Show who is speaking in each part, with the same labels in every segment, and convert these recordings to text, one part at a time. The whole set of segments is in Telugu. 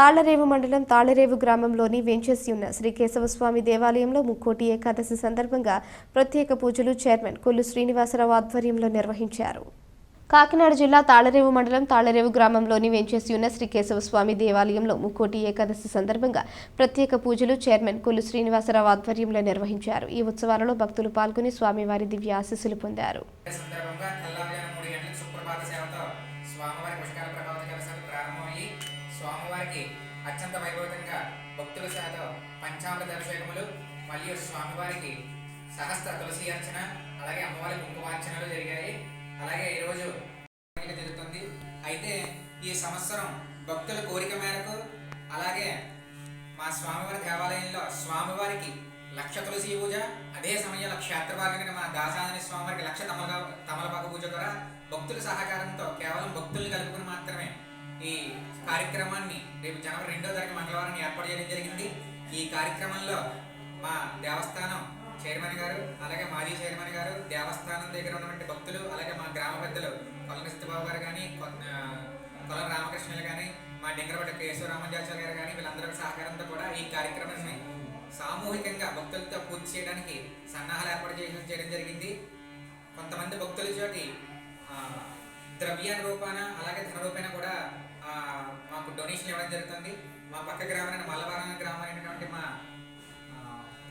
Speaker 1: తాళ్ళరేవు మండలం తాళ్ళరేవు గ్రామంలోని వెంచేసి ఉన్న శ్రీ కేశవస్వామి దేవాలయంలో ముక్కోటి ఏకాదశి సందర్భంగా ప్రత్యేక పూజలు చైర్మన్ కొల్లు శ్రీనివాసరావు ఆధ్వర్యంలో నిర్వహించారు. కాకినాడ జిల్లా తాళరేవు మండలం తాళరేవు గ్రామంలోని వెంచేసి ఉన్న శ్రీ కేశవస్వామి దేవాలయంలో ముక్కోటి ఏకాదశి సందర్భంగా ప్రత్యేక పూజలు చైర్మన్ కొల్లు శ్రీనివాసరావు ఆధ్వర్యంలో నిర్వహించారు. ఈ ఉత్సవాలలో భక్తులు పాల్గొని స్వామివారి దివ్య ఆశీస్సులు పొందారు.
Speaker 2: స్వామివారికి అత్యంత వైభవంగా భక్తుల శాత పంచామృత అభిషేకములు మరియు స్వామివారికి సహస్ర తులసి అర్చన అలాగే అమ్మవారి కుంకుమార్చనలు జరిగాయి. అలాగే ఈరోజు జరుగుతుంది. అయితే ఈ సంవత్సరం భక్తుల కోరిక మేరకు అలాగే మా స్వామివారి దేవాలయంలో స్వామివారికి లక్ష తులసి పూజ అదే సమయంలో క్షేత్రభాగంగా మా దాసాని స్వామివారికి లక్ష తమల తమలపాక పూజ కూడా భక్తుల సహకారంతో కేవలం భక్తుల్ని కలుపుకుని మాత్రం ఈ కార్యక్రమాన్ని రేపు జనవరి రెండో తారీఖు మంగళవారం ఏర్పాటు చేయడం జరిగింది. ఈ కార్యక్రమంలో మా దేవస్థానం చైర్మన్ గారు అలాగే మాజీ చైర్మన్ గారు దేవస్థానం దగ్గర ఉన్నటువంటి భక్తులు అలాగే మా గ్రామ పెద్దలు కొలన సత్యబాబు గారు కానీ కొల రామకృష్ణులు కానీ మా డింగరపల్లి కేశవరామాచార్య గారు కానీ వీళ్ళందరూ సహకారంతో కూడా ఈ కార్యక్రమాన్ని సామూహికంగా భక్తులతో పూర్తి చేయడానికి సన్నాహాలు ఏర్పాటు చేయడం చేయడం జరిగింది. కొంతమంది భక్తుల చోటి ద్రవ్య రూపాన అలాగే ధన రూపాన కూడా మాకు డొనేషన్ ఇవ్వడం జరుగుతుంది. మా పక్క గ్రామమైన మల్లవరం గ్రామం అయినటువంటి మా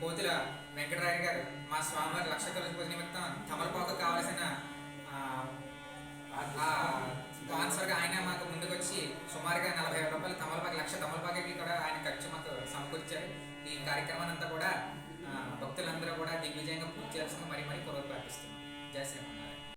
Speaker 2: కోతుల పోతుల వెంకటరాయ గారు మా స్వామివారి లక్ష తొలగి పూజ నిమిత్తం తమలపాకు కావలసిన ఆ, స్పాన్సర్గా ఆయన మాకు ముందుకు వచ్చి సుమారుగా నలభై వేల రూపాయలు తమలపాకు లక్ష తమలపాకుకి కూడా ఆయన ఖర్చు మాకు సమకూర్చారు. ఈ కార్యక్రమాన్ని అంతా కూడా భక్తులందరూ కూడా దిగ్విజయంగా పూర్తి చేయాల్సిన మరి మరి పూర్వక జయ శ్రీమన్నారాయణ.